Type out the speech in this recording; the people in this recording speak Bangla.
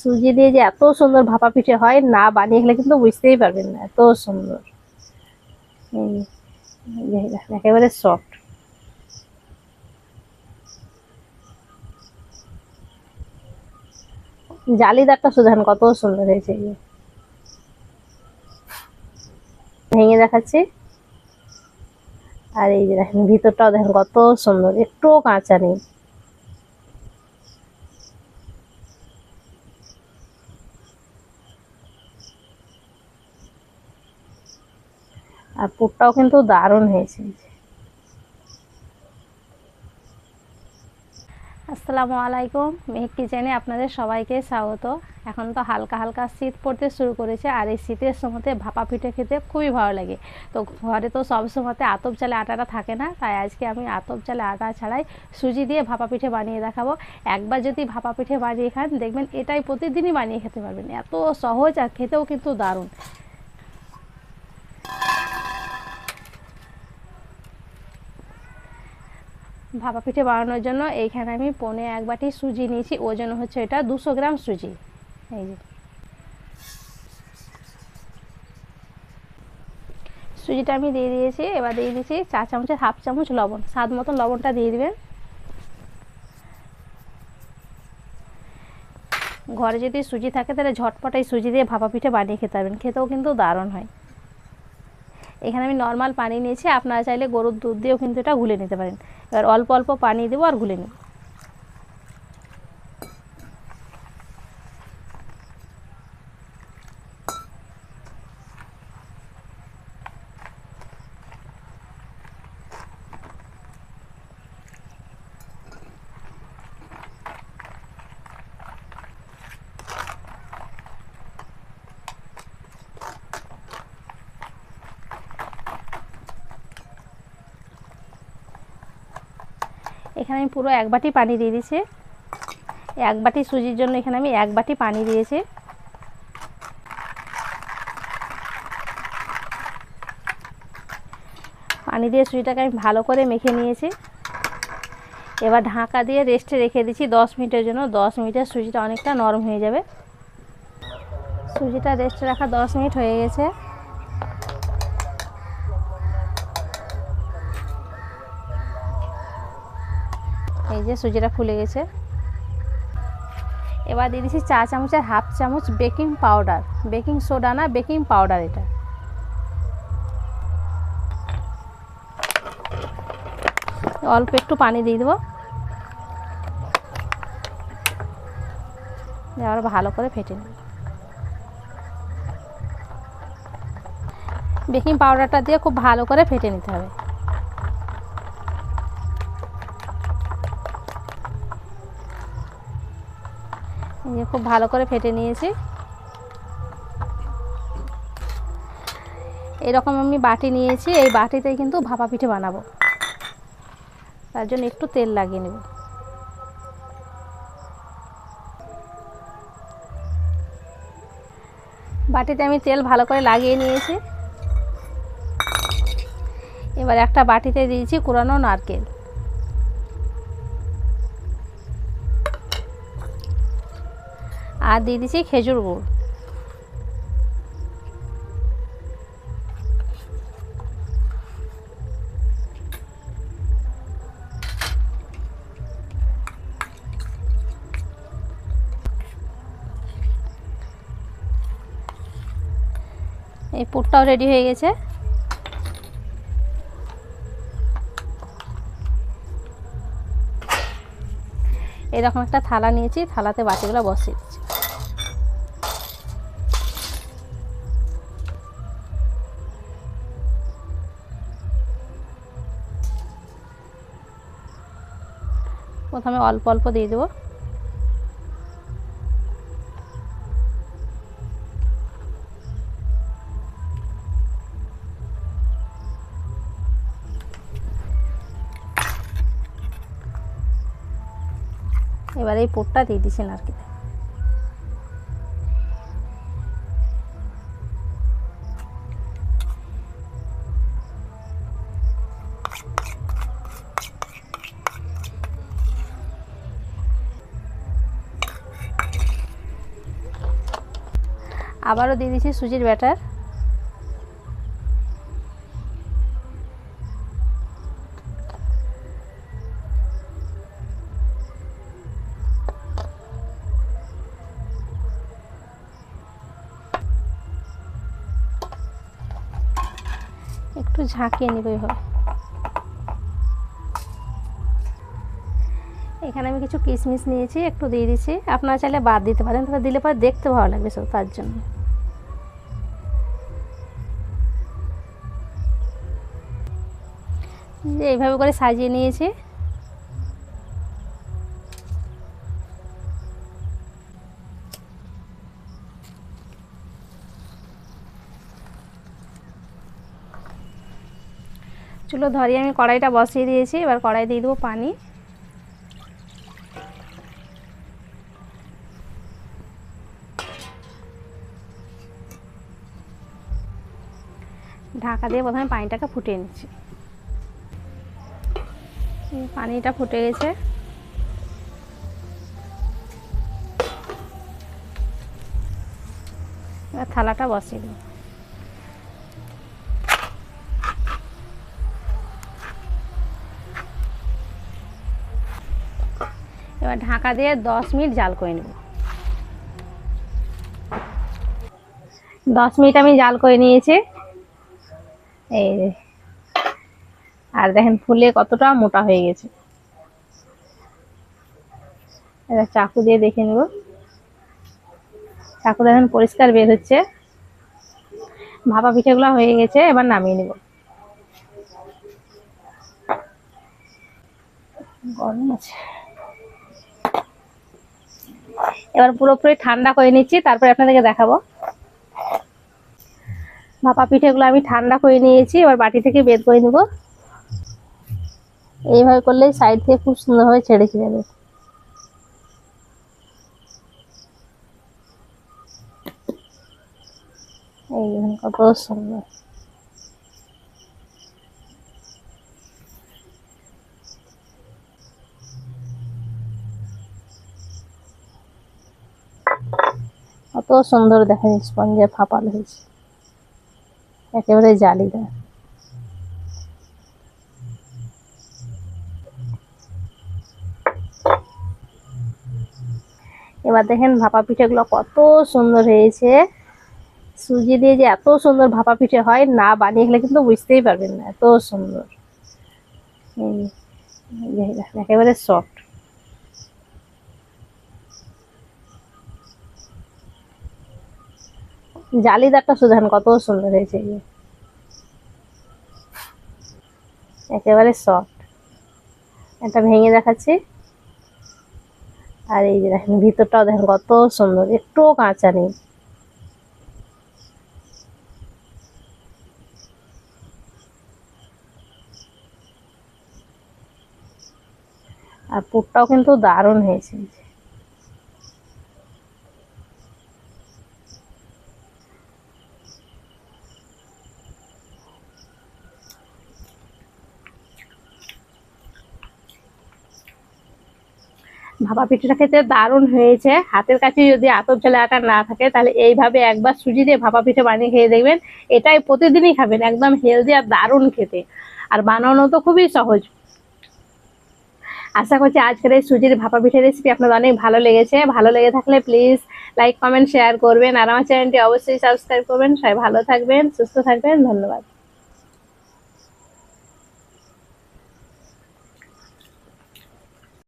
সুজি দিয়ে যে এত সুন্দর ভাপা পিঠে হয়, না বানিয়ে খেলে কিন্তু বুঝতেই পারবেন না, এত সুন্দর। একেবারে সফট জালিদারটা সুধান কত সুন্দর হয়েছে। ভেঙে দেখাচ্ছি। আর এই যে দেখেন, ভিতরটাও দেখেন কত সুন্দর, একটুও কাঁচা নেই। আর পুরটাও কিন্তু দারুণ হয়েছে। আসসালামু আলাইকুম, মেহেক কিচেনে আপনাদের সবাইকে স্বাগত। এখন তো হালকা হালকা শীত পড়তে শুরু করেছে, আর এই শীতের সময়তে ভাপা পিঠে খেতে খুবই ভালো লাগে। তো ঘরে তো সব সময়তে আতপ চালে আটাটা থাকে না, তাই আজকে আমি আতপ চালে আটা ছাড়াই সুজি দিয়ে ভাপা পিঠে বানিয়ে দেখাবো। একবার যদি ভাপা পিঠে বানিয়ে খান, দেখবেন এটাই প্রতিদিনই বানিয়ে খেতে পারবেন। এত সহজ আর খেতেও কিন্তু দারুণ। ভাপা পিঠে বানানোর জন্য এইখানে আমি পনে এক বাটি সুজি নিয়েছি ওজন হচ্ছে এটা দুশো গ্রাম সুজি। এই যে। সুজিটা আমি দিয়ে দিয়েছি, এবার দিয়ে দিয়েছি চা চামচের হাফ চামচ লবণ, স্বাদ মতন লবণটা দিয়ে দিবেন। ঘরে যদি সুজি থাকে, তাহলে ঝটপট এই সুজি দিয়ে ভাপা পিঠে বানিয়ে খেতে পারবেন, খেতেও কিন্তু দারুণ হয়। এখানে আমি নর্মাল পানি নিয়েছি, আপনারা চাইলে গরুর দুধ দিয়েও কিন্তু এটা গুলে নিতে পারেন। এবার অল্প অল্প পানি দেবো আর গুলে নেব। এখানে আমি পুরো এক বাটি পানি দিয়ে দিয়েছি। এক বাটি সুজির জন্য এখানে আমি এক বাটি পানি দিয়েছি। পানি দিয়ে সুজিটাকে আমি ভালো করে মেখে নিয়েছি। এবার ঢাকা দিয়ে রেস্টে রেখে দিচ্ছি দশ মিনিটের জন্য। দশ মিনিটের সুজিটা অনেকটা নরম হয়ে যাবে। সুজিটা রেস্টে রাখা দশ মিনিট হয়ে গেছে। যে সুজিটা ফুলে গেছে। এবার দিয়ে দিচ্ছি চা চামচের হাফ চামচ বেকিং পাউডার। বেকিং সোডা না, বেকিং পাউডার এটা। অল্প একটু পানি দিয়ে দেবো। এবার ভালো করে ফেটে নেব। বেকিং পাউডারটা দিয়ে খুব ভালো করে ফেটে নিতে হবে। নিয়ে খুব ভালো করে ফেটে নিয়েছি। এরকম আমি বাটি নিয়েছি, এই বাটিতেই কিন্তু ভাপা পিঠে বানাবো। তার জন্য একটু তেল লাগিয়ে নেব। বাটিতে আমি তেল ভালো করে লাগিয়ে নিয়েছি। এবার একটা বাটিতে দিয়েছি কুড়ানো নারকেল। আর দিয়ে দিচ্ছি খেজুর গুড়। এই পুরটাও রেডি হয়ে গেছে। এরকম একটা থালা নিয়েছি, থালাতে বাটিগুলো বসিয়ে প্রথমে অল্প অল্প দিয়ে দেবো। এবার এই পুরটা দিয়ে দিচ্ছি নারকেলে। আবারও দিয়ে দিচ্ছি সুজির ব্যাটার। একটু ঝাঁকিয়ে নিব এইভাবে এখানে আমি কিছু কিশমিশ নিয়েছি, একটু দিয়ে দিচ্ছি। আপনারা চাইলে বাদ দিতে পারেন, তবে দিলে পরে দেখতে ভালো লাগবে শুধু তার জন্য। যে এইভাবে করে সাজিয়ে নিয়েছি। চুলো ধরিয়ে আমি কড়াইটা বসিয়ে দিয়েছি, এবার কড়াই দিয়ে দেবো পানি। ঢাকা দিয়ে প্রথমে পানিটাকে ফুটিয়ে নিচ্ছি। পানিটা ফুটে গেছে। থালাটা বসিয়ে দেবো এবার ঢাকা দিয়ে দশ মিনিট জাল করে নেব। দশ মিনিট আমি জাল করে নিয়েছি। এই। আর দেখেন ফুলে কতটা মোটা হয়ে গেছে। এবার চাকু দিয়ে দেখে নেব। চাকু দেখেন পরিষ্কার বের হচ্ছে। ভাপা পিঠেগুলো হয়ে গেছে, এবার নামিয়ে নেব। গরম আছে। এবার পুরোপুরি ঠান্ডা করে নিচ্ছি, তারপরে আপনাদেরকে দেখাবো। ভাপা পিঠেগুলো আমি ঠান্ডা করে নিয়েছি, এবার বাটি থেকে বের করে নেব। এইভাবে করলে সাইড থেকে খুব সুন্দরভাবে ছেড়ে যাবে। এই কত সুন্দর। কত সুন্দর দেখেন স্পঞ্জে ফাঁপাল হয়েছে। একেবারে জালিদার। এবার দেখেন ভাপা পিঠেগুলো কত সুন্দর হয়েছে। সুজি দিয়ে যে এত সুন্দর ভাপা পিঠে হয়, না বানিয়ে গেলে কিন্তু বুঝতেই পারবেন না, এত সুন্দর। একেবারে সফট জালিদারটা শুধু কত সুন্দর হয়েছে একেবারে সফট এটা ভেঙে দেখাচ্ছি। আর এই যে দেখেন, ভিতরটাও দেখেন কত সুন্দর একটু কাঁচা নেই। আর পুরটাও কিন্তু দারুণ হয়েছে। ভাপা পিঠাটা খেতে দারুণ হয়েছে। হাতের কাছে যদি আতপ চালে আটা না থাকে, তাহলে এইভাবে একবার সুজি দিয়ে ভাপা পিঠে বানিয়ে খেয়ে দেখবেন, এটাই প্রতিদিনই খাবেন, একদম হেলদি আর দারুণ খেতে। আর বানানো তো খুবই সহজ। আশা করছি আজকের এই সুজির ভাপা পিঠের রেসিপি আপনাদের অনেক ভালো লেগেছে। ভালো লেগে থাকলে প্লিজ লাইক কমেন্ট শেয়ার করবেন। আর আমার চ্যানেলটি অবশ্যই সাবস্ক্রাইব করবেন। সবাই ভালো থাকবেন, সুস্থ থাকবেন। ধন্যবাদ।